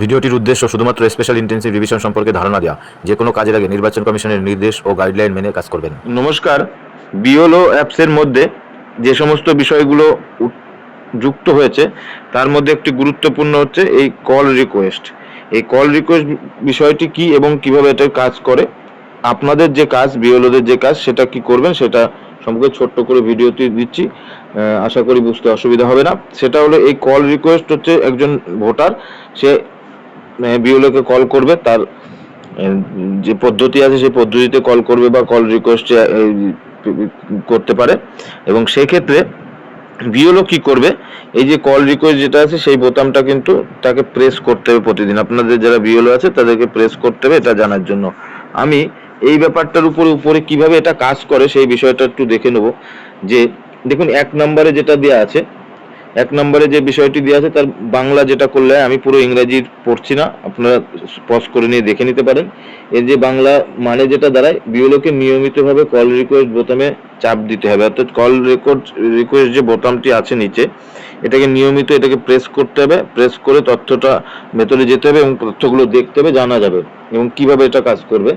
ভিডিওটির উদ্দেশ্য শুধুমাত্র স্পেশাল ইন্টেন্সিভ রিভিশন সম্পর্কে ধারণা দেওয়া যে কোনো কাজের আগে নির্বাচন কমিশনের নির্দেশ ও গাইডলাইন মেনে কাজ করবেন। নমস্কার। বিওলো অ্যাপসের মধ্যে যে সমস্ত বিষয়গুলো যুক্ত হয়েছে, তার মধ্যে একটি গুরুত্বপূর্ণ হচ্ছে এই কল রিকোয়েস্ট এই কল রিকোয়েস্ট বিষয়টি কি এবং কীভাবে এটা কাজ করে? আপনাদের যে কাজ বিওলোদের যে কাজ, সেটা কি করবেন, সেটা সম্পর্কে ছোট্ট করে ভিডিওতে দিচ্ছি। আশা করি বুঝতে অসুবিধা হবে না। সেটা হলো এই কল রিকোয়েস্ট হচ্ছে একজন ভোটার। সে বিওলোকে কল করবে, তার যে পদ্ধতি আছে, সেই পদ্ধতিতে কল করবে বা কল রিকোয়েস্ট করতে পারে। এবং সেক্ষেত্রে বিওলো কি করবে? এই যে কল রিকোয়েস্ট যেটা আছে, সেই বোতামটা কিন্তু তাকে প্রেস করতে হবে প্রতিদিন। আপনাদের যারা বিওলো আছে, তাদেরকে প্রেস করতে হবে এটা জানার জন্য। আমি এই ব্যাপারটার উপরে উপরে কীভাবে এটা কাজ করে, সেই বিষয়টা একটু দেখে নেব। যে, দেখুন, এক নম্বরে যেটা দেওয়া আছে এক নম্বরে যে বিষয়টি দেওয়া আছে, তার বাংলা যেটা করলে আমি পুরো ইংরাজি পড়ছি না, আপনারা পজ করে নিয়ে দেখে নিতে পারেন। এর যে বাংলা মানে যেটা দাঁড়ায় বিওলোকে নিয়মিতভাবে কল রিকোয়েস্ট বোতামে চাপ দিতে হবে। অর্থাৎ কল রেকর্ড রিকোয়েস্ট যে বোতামটি আছে নিচে, এটাকে নিয়মিত এটাকে প্রেস করতে হবে। প্রেস করে তথ্যটা ভেতরে যেতে হবে এবং তথ্যগুলো দেখতে হবে, জানা যাবে এবং কীভাবে এটা কাজ করবে।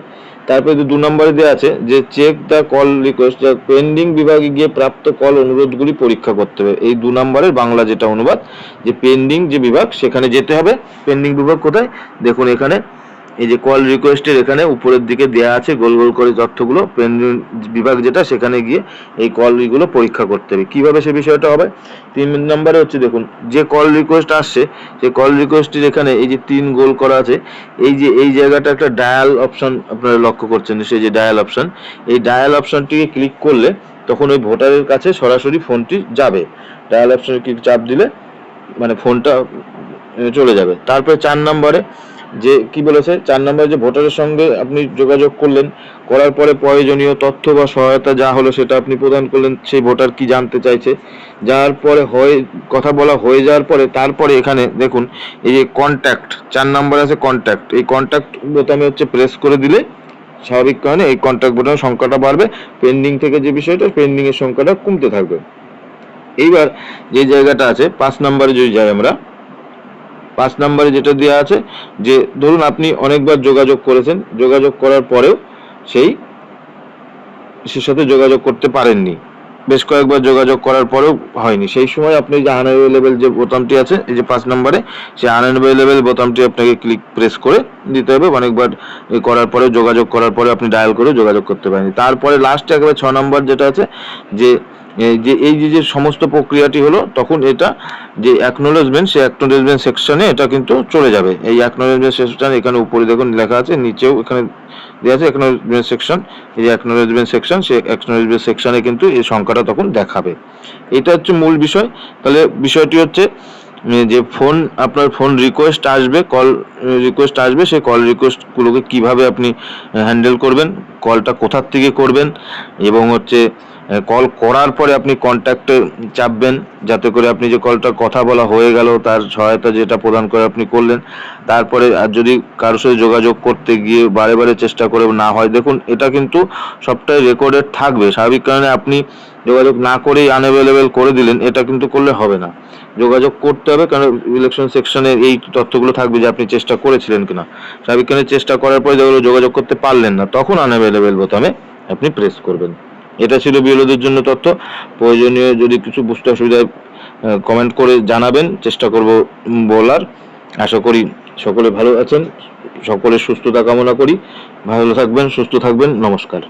তারপরে দু নম্বরে দেওয়া আছে যে check the call request pending বিভাগে গিয়ে প্রাপ্ত কল অনুরোধগুলি পরীক্ষা করতে হবে। এই দু নম্বরের বাংলা যেটা অনুবাদ, যে পেন্ডিং যে বিভাগ, সেখানে যেতে হবে। পেন্ডিং বিভাগ কোথায়? দেখুন এখানে। এই যে কল রিকোয়েস্টের এখানে উপরের দিকে দেওয়া আছে, গোল গোল করে তথ্যগুলো পেন্ডিং বিভাগ যেটা, সেখানে গিয়ে এই কলগুলো পরীক্ষা করতে হবে। কীভাবে সে বিষয়টা হবে? তিন নম্বরে হচ্ছে দেখুন, যে কল রিকোয়েস্ট আসছে সেই কল রিকোয়েস্টের এখানে এই যে তিন গোল করা আছে, এই যে, এই জায়গাটা একটা ডায়াল অপশন আপনারা লক্ষ্য করছেন সেই যে ডায়াল অপশন এই ডায়াল অপশনটিকে ক্লিক করলে তখন ওই ভোটারের কাছে সরাসরি ফোনটি যাবে। ডায়াল অপশনে ক্লিক চাপ দিলে মানে ফোনটা চলে যাবে। তারপরে চার নম্বরে যে কি বলেছে? চার নম্বরে যে ভোটারের সঙ্গে আপনি যোগাযোগ করলেন, করার পরে প্রয়োজনীয় তথ্য বা সহায়তা যা হলো সেটা আপনি প্রদান করলেন, সেই ভোটার কি জানতে চাইছে? যাওয়ার পরে হয়ে, কথা বলা হয়ে যাওয়ার পরে তারপরে এখানে দেখুন, এই যে কন্ট্যাক্ট চার নম্বর আছে কন্ট্যাক্ট এই কন্ট্যাক্ট বোতামে হচ্ছে প্রেস করে দিলে স্বাভাবিক কারণে এই কন্ট্যাক্ট বোতামের সংখ্যাটা বাড়বে পেন্ডিং থেকে যে বিষয়টা পেন্ডিং এর সংখ্যাটা কমতে থাকবে। এইবার যে জায়গাটা আছে, পাঁচ নম্বরে যদি যাই আমরা পাঁচ নম্বরে যেটা দেওয়া আছে যে, ধরুন আপনি অনেকবার যোগাযোগ করেছেন, যোগাযোগ করার পরেও সেই, সে সাথে যোগাযোগ করতে পারেননি। বেশ কয়েকবার যোগাযোগ করার পরেও হয়নি। সেই সময় আপনি যে আনঅ্যাভেলেবেল যে বোতামটি আছে, এই যে পাঁচ নম্বরে, সেই আনঅ্যাভেলেবেল বোতামটি আপনাকে ক্লিক প্রেস করে দিতে হবে। অনেকবার করার পরে যোগাযোগ করার পরে আপনি ডায়াল করে যোগাযোগ করতে পারেনি তারপরে লাস্টে একেবারে ছ নম্বর যেটা আছে, যে যে, এই যে যে সমস্ত প্রক্রিয়াটি হলো, তখন এটা যে অ্যাকনোলেজমেন্ট সেই অ্যাকনোলেজমেন্ট সেকশনে এটা কিন্তু চলে যাবে। এই অ্যাকনোলেজমেন্ট সেকশন এখানে উপরে দেখুন লেখা আছে, নিচেও এখানে দেওয়া আছে অ্যাকনোলেজমেন্ট সেকশন এই অ্যাকনোলেজমেন্ট সেকশন সেই অ্যাকনোলেজমেন্ট সেকশনে কিন্তু এই সংখ্যাটা তখন দেখাবে। এটা হচ্ছে মূল বিষয়। তাহলে বিষয়টি হচ্ছে যে ফোন আপনার ফোন রিকোয়েস্ট আসবে কল রিকোয়েস্ট আসবে, সেই কল রিকোয়েস্টগুলোকে কীভাবে আপনি হ্যান্ডেল করবেন কলটা কোথার থেকে করবেন, এবং হচ্ছে কল করার পরে আপনি কন্ট্যাক্টে চাপবেন, যাতে করে আপনি যে কলটা কথা বলা হয়ে গেল, তার সহায়তা যেটা প্রদান করে আপনি করলেন, তারপরে আর যদি কারোর সাথে যোগাযোগ করতে গিয়ে বারে বারে চেষ্টা করে না হয়, দেখুন, এটা কিন্তু সবটাই রেকর্ডেড থাকবে। স্বাভাবিক কারণে আপনি যোগাযোগ না করেই আনঅ্যাভেলেবেল করে দিলেন, এটা কিন্তু করলে হবে না। যোগাযোগ করতে হবে, কারণ ইলেকশন সেকশনে এই তথ্যগুলো থাকবে যে আপনি চেষ্টা করেছিলেন কিনা। স্বাভাবিক কারণে চেষ্টা করার পরে যেগুলো যোগাযোগ করতে পারলেন না, তখন আনঅ্যাভেলেবেল বোতামে আপনি প্রেস করবেন। এটা ছিল বিএলওদের জন্য তথ্য। প্রয়োজনীয় যদি কিছু বুঝতে অসুবিধা কমেন্ট করে জানাবেন, চেষ্টা করব বলার। আশা করি সকলে ভালো আছেন সকলের সুস্থতা কামনা করি। ভালো থাকবেন, সুস্থ থাকবেন, নমস্কার।